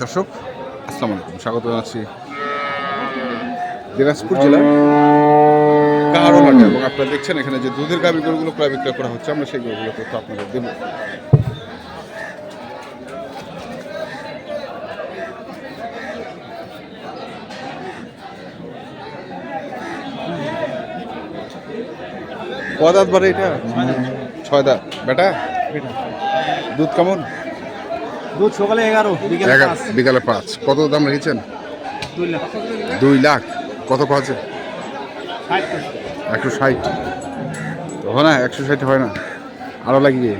দর্শক, আসসালামু আলাইকুম। স্বাগত জানাচ্ছি দিনাজপুর জেলার কাহারোলাটে এবং আপনারা দেখছেন, এখানে যে দুধের গাভী গরুগুলো প্রায় বিক্রয় করা হচ্ছে, আমরা সেই গরুগুলো তথ্য আপনাদের দেব। ক দাঁত বারে এটা? ছয় দাঁত। বেটা? দুধ কেমন? দুধ সকালে এগারো বিকেলে পাঁচ। কত দাম রেখেছেন? দুই লাখ। কত আছে একশো ষাট। হয় না একশো ষাট হয় না। আরও লাগবে।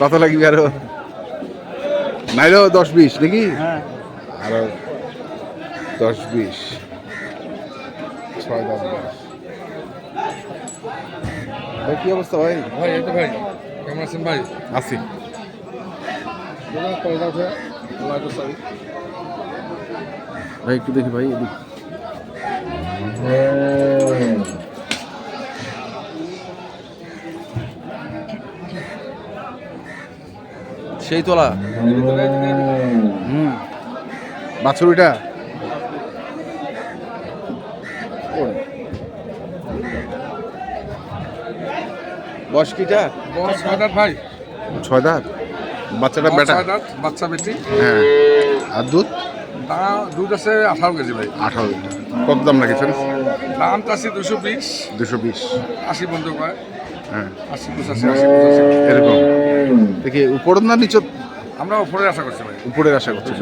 কত লাগবে আরও? নাইলেও দশ বিশ নাকি? হ্যাঁ। আরও দশ বিশ। ছয় দশ দশ ভাই কি অবস্থা ভাই? ভাই এই তো ভাই। কেমন আছেন ভাই? আছি। ভাই একটু দেখি ভাই এদিক। সেই তোলা। হুম। বাছুরিটা? বয়স কিটা? বড় ছয় দাঁত ভাই। ছয় দাঁত বাচ্চাটা বেটা? ছয় দাঁত বাচ্চা বেটি। হ্যাঁ। আর দুধ? তা দুধ আছে আঠারো কেজি ভাই। আঠারো কত দাম রাখেছেন? দাম চাচ্ছি দুশো বিশ। দুশো বিশ। আশি বন্ধু পায় হ্যাঁ। আশি পঁচাশি আশি পঁচাশি। এরকম। দেখি উপরের না নিচত আমরা উপরে আশা করছি ভাই। উপরের আশা করছি।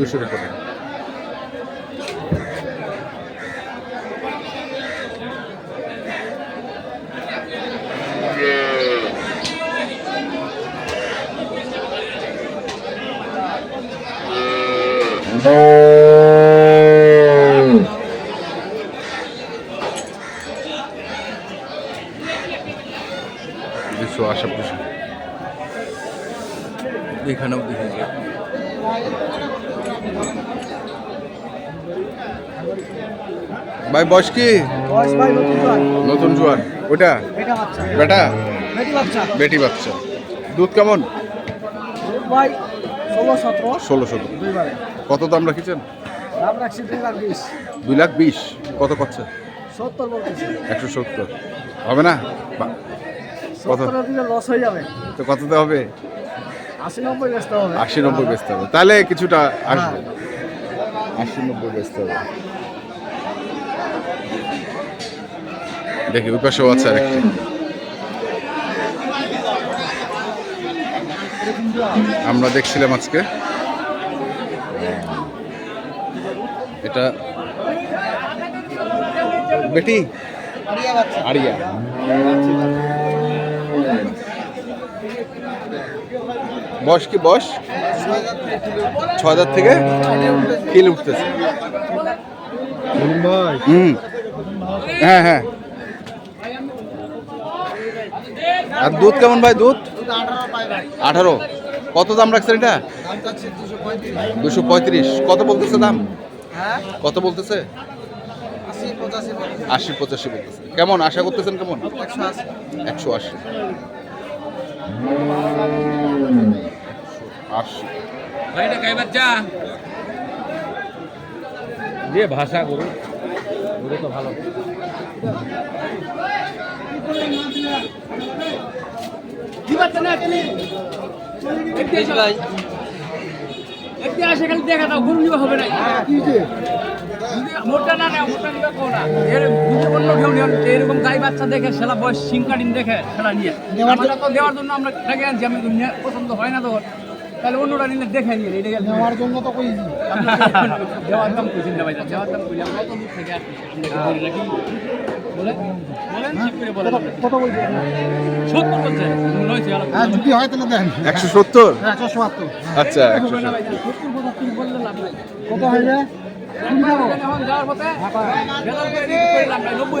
দুশোর উপরে। দুশোর উপরে দুশো আশেপাশে এখানেও দেখে ভাই বয়স কি? নতুন জোয়ান ওটা বেটা বেটি বাচ্চা। দুধ কেমন? ভাই ষোলো সতেরো। কত দাম রাখিছেন? দুই লাখ বিশ। কত করছে? একশো সত্তর। হবে না? কত? লস হয়ে যাবে। তো কততে হবে? আশি নব্বই ব্যস্ত হবে। আশি নব্বই হবে। তাহলে কিছুটা আসবে। আশি নব্বই বেচতে হবে। দেখি ওই পাশেও আছে আরেকটি। আমরা দেখছিলাম আজকে। এটা বেটি? আরিয়া। বয়স কি, বয়স? ছ হাজার থেকে কিল উঠতেছে। হ্যাঁ হ্যাঁ। আর দুধ কেমন ভাই, দুধ? আঠারো। কত দাম রাখছেন এটা? দুশো পঁয়ত্রিশ। কত বলতেছে দাম? কত বলতেছে? আশি, পঁচাশি বলতেছে। কেমন? আশা করতেছেন কেমন? একশো আশি। যে ভাষা গরু তো ভালো। একটি আসে খালি দেখা দাও গরু নিবা হবে না মোটা না না মোটা নিবা কো না এর দুটো অন্য কেউ নিয়ে এরকম গাই বাচ্চা দেখে সেলা বয়স সিংকাটিন দেখে সেলা নিয়ে। তো দেওয়ার জন্য আমরা ডেকে আনছি আমি পছন্দ হয় না তো তাহলে অন্যরা নিলে দেখে নিয়ে এটা গেলে। নেওয়ার জন্য তো কই দেওয়ার দাম ভাই দেওয়ার দাম কইলে আমরা কত দূর থেকে আসছি আপনাকে বলি নাকি? বলেন। বলেন ঠিক করে বলেন। কত বলছি? সত্তর বলছে। মনে হয়েছে হ্যাঁ যদি হয় তাহলে দেন। একশো সত্তর? একশো আচ্ছা একশো হবে না ভাই বললে লাভ নাই। কত হইবে এখন যাওয়ার পথে বেতন করে দিতে করে লাভ নাই। নব্বই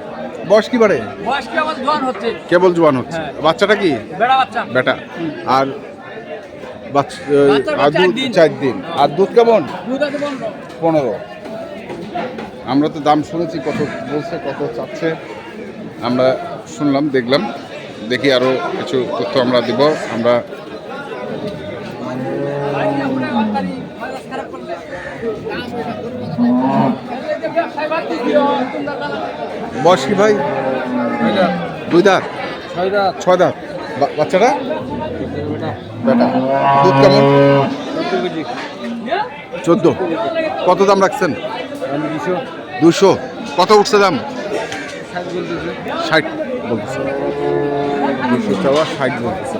বয়স কি বাড়ে বয়স কি জোয়ান হচ্ছে। কেবল জোয়ান হচ্ছে। হ্যাঁ। বাচ্চাটা কি? বেড়া বাচ্চা। বেটা। আর আর চার দুধ দিন। চার দিন। আর দুধ কেমন? পনেরো। আমরা তো দাম শুনেছি কত বলছে কত চাচ্ছে। আমরা শুনলাম দেখলাম। দেখি আরও কিছু তথ্য আমরা দিব। আমরা বয়স কি ভাই? দুই দাঁত। ছয় দাঁত। বাচ্চাটা? বেটা। দুধ কেমন? চোদ্দ। কত দাম রাখছেন? দুশো। কত উঠছে দাম? ষাট বলতেছে। দুশো চাওয়া ষাট বলতেছে।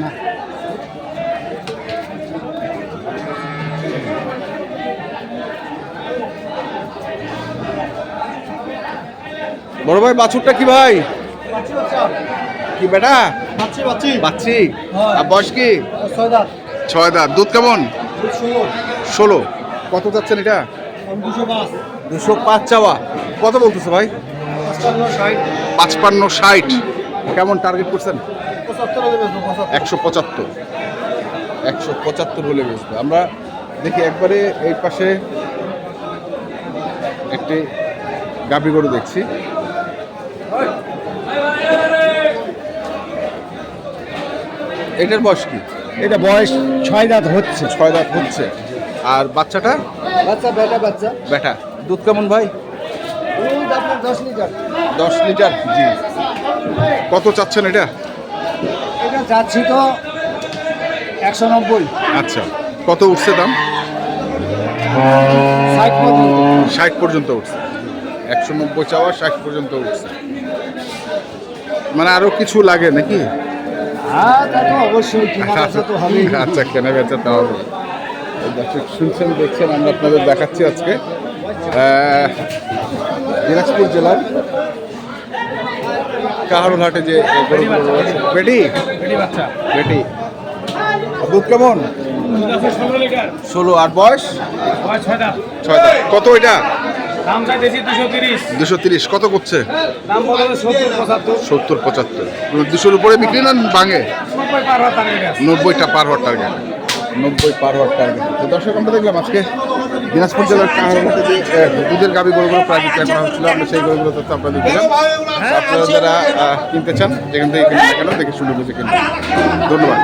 না। বড় ভাই বাছুরটা কি ভাই? কি বেটা? বাচ্চি। আর বয়স কি? ছয় দাঁত। দাঁত। দুধ কেমন? ষোলো। কত যাচ্ছেন এটা? দুশো পাঁচ। চাওয়া। কত বলতেছে ভাই? পাঁচপান্ন ষাট। কেমন টার্গেট করছেন? একশো পঁচাত্তর। একশো পঁচাত্তর হলে বেচবে। আমরা দেখি একবারে এই পাশে একটি গাভি গরু দেখছি। এটার বয়স কি? এটা বয়স ছয় দাঁত হচ্ছে। ছয় দাঁত হচ্ছে। আর বাচ্চাটা? বাচ্চা বেটা বাচ্চা। বেটা। দুধ কেমন ভাই? দশ লিটার। দশ লিটার জি। কত চাচ্ছেন এটা? এটা চাচ্ছি তো একশো নব্বই। আচ্ছা। কত উঠছে দাম? ষাট পর্যন্ত। উঠছে। একশো নব্বই চাওয়া ষাট পর্যন্ত উঠছে। মানে আরও কিছু লাগে নাকি? হ্যাঁ তা তো অবশ্যই কেনা বেচা তো হবেই। আচ্ছা কেনা বেচা তা হবে দর্শক শুনছেন দেখছেন আমরা আপনাদের দেখাচ্ছি আজকে। দিনাজপুর জেলার কাহারুলহাটে যে বেটি বেটি? দুধ কেমন? ষোলো আর বয়স? ছয়। কত এটা? দুশো তিরিশ। কত করছে? সত্তর পঁচাত্তর। দুশোর উপরে বিক্রি না ভাঙে? নব্বইটা পার হওয়ার টার্গেট নব্বই পার হওয়ার টার্গেট তো দর্শক আমরা দেখলাম আজকে দিনাজপুর জেলার কাহারহাটে যে দুধের গাবি গরুগুলো প্রায় বিক্রয় করা হচ্ছিল আমরা সেই গরুগুলো তথ্য আপনাদের দিলাম। আপনারা যারা কিনতে চান যেখান থেকে কিনতে কেন দেখে শুনে বুঝে কিনতে ধন্যবাদ।